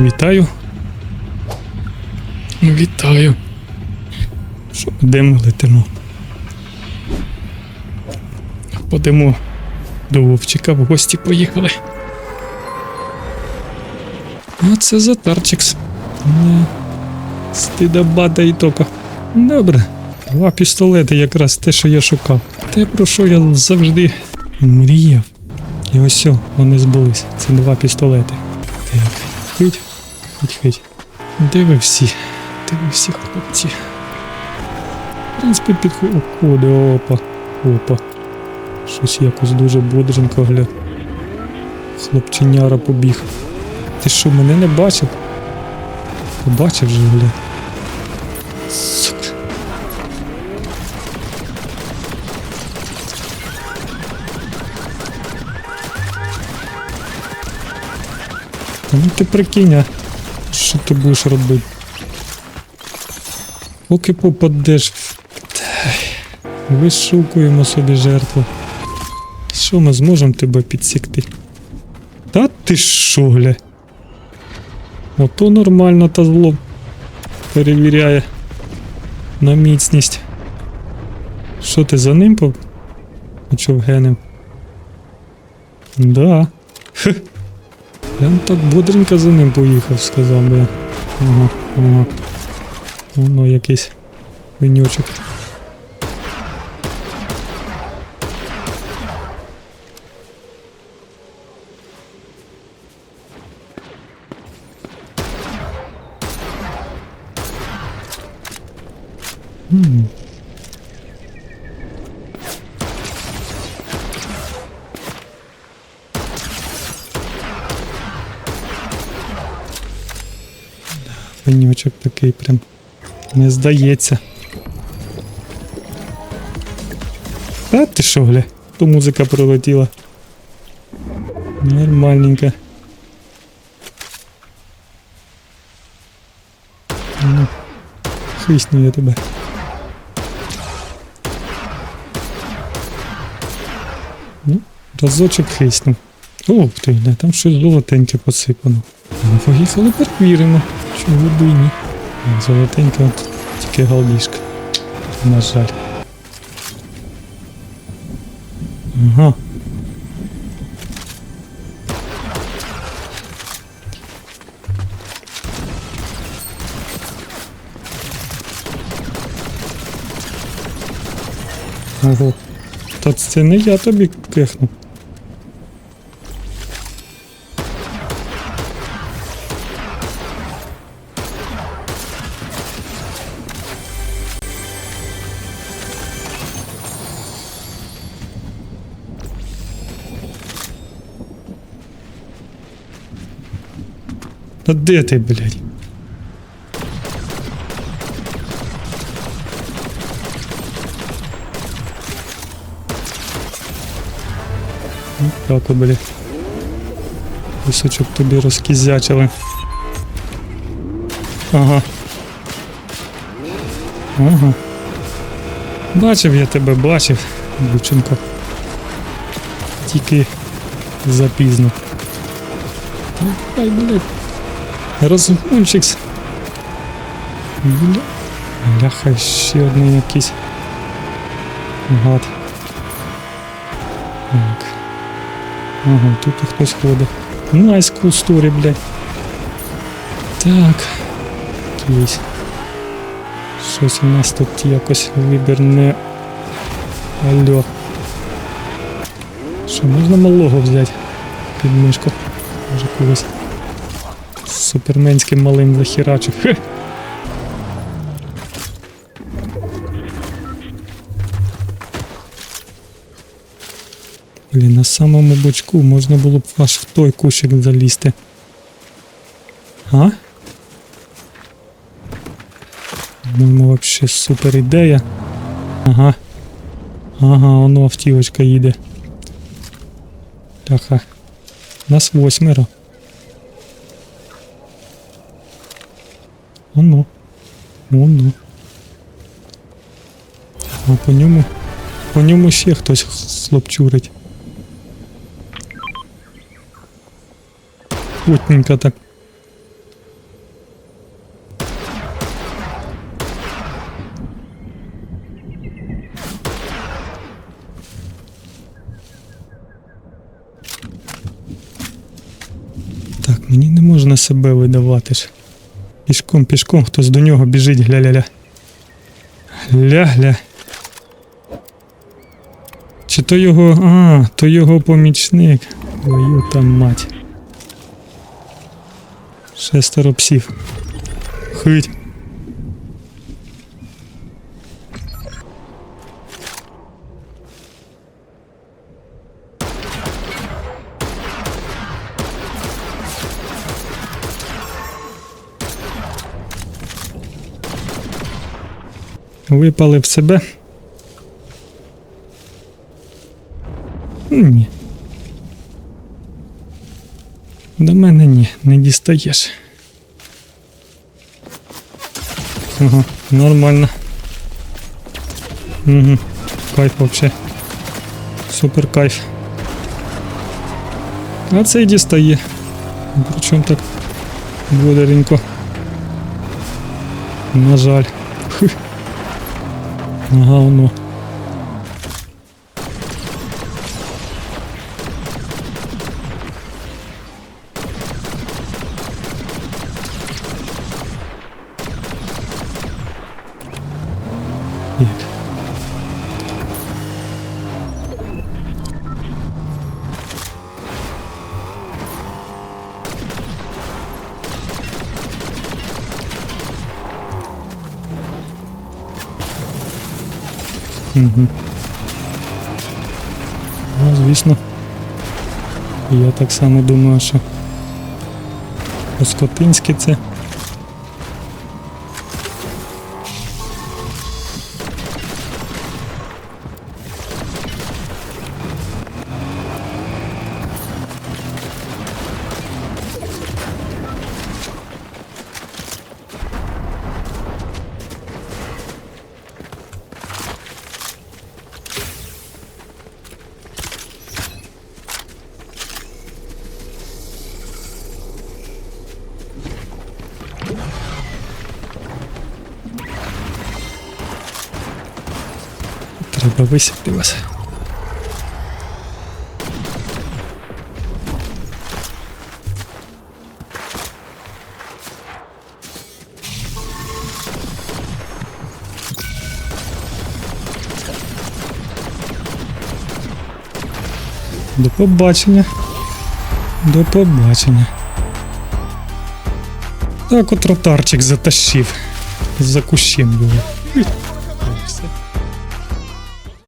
Вітаю. Вітаю. Що, де летимо? Подемо до Вовчика в гості поїхали. А це Затарчикс. Стидабада і тока. Добре. Два пістолети якраз те, що я шукав. Те, про що я завжди мріяв. І ось вони збулись. Це два пістолети. Хить, хить, хить. Де ви всі? Де ви всі хлопці? В принципі, підходить. Опа. Опа. Щось якось дуже бодренько, гля. Хлопченяра побіг. Ти що, мене не бачив? Побачив же, гля. Ну ти прикинь, а що ти будеш робити? Поки попадеш Вишукуємо собі жертву. Що ми зможемо тебе підсікти? Та ти що, гля? Ото нормально та зло перевіряє на міцність. Що ти за ним пов? Почовгенив? Да. Хе. Б так бодренько за ним поїхав, сказав би. Ага, ага. Воно якийсь винючок. М. Пенючок такий прям не здається. Та ти що, гля? То музика пролетіла. Нормальненько. Ну, хисну я тебе. Ну, разочок хиснув. О, ти, не, там щось золотеньке посипано. Поїхали перевіримо. Чого би ні. Золотенька, тільки галдішка. На жаль. Ага. Ого. Та це не я тобі кехну. Та де ти, блядь? Ну, Так, блядь. Кусочок тобі розкізячили. Ага. Ага. Бачив я тебе, бачив, дівчинка. Тільки запізно. Ай, блядь. Бля. Бляха, ще один якийсь. Гад. Так. Ага, тут хтось ходить. Найс story, блядь. Так. Якийсь. Щось у нас тут якось вибір не. Алло. Що, можна малого взяти під мишку? Може когось суперменським малим захерачив. Хе. Блін, на самому бочку можна було б аж в той кущик залізти. А? По-моєму, вообще супер ідея. Ага. Ага, воно автівочка їде. Ляха. Нас восьмеро. Оно. Оно. А по ньому. По ньому ще хтось хлопчурить. Плотненько так. Так, мені не можна себе видавати ж. Пішком, пішком, хтось до нього біжить, гля-ля-ля. Гля-гля. Чи то його. А, то його помічник. Твою там мать. Шестеро псів. Хить. Випали в себе. Ні. До мене ні, не дістаєш. Ага, нормально. Угу. Кайф вообще. Супер кайф. А цей дістає. Причому так бодренько. На жаль. Хх. Ага, Угу. Ну, звісно. Я так само думаю, що по-скотинськи це. Треба висіпти вас. До побачення. До побачення. Так от ротарчик затащив. За кущем його.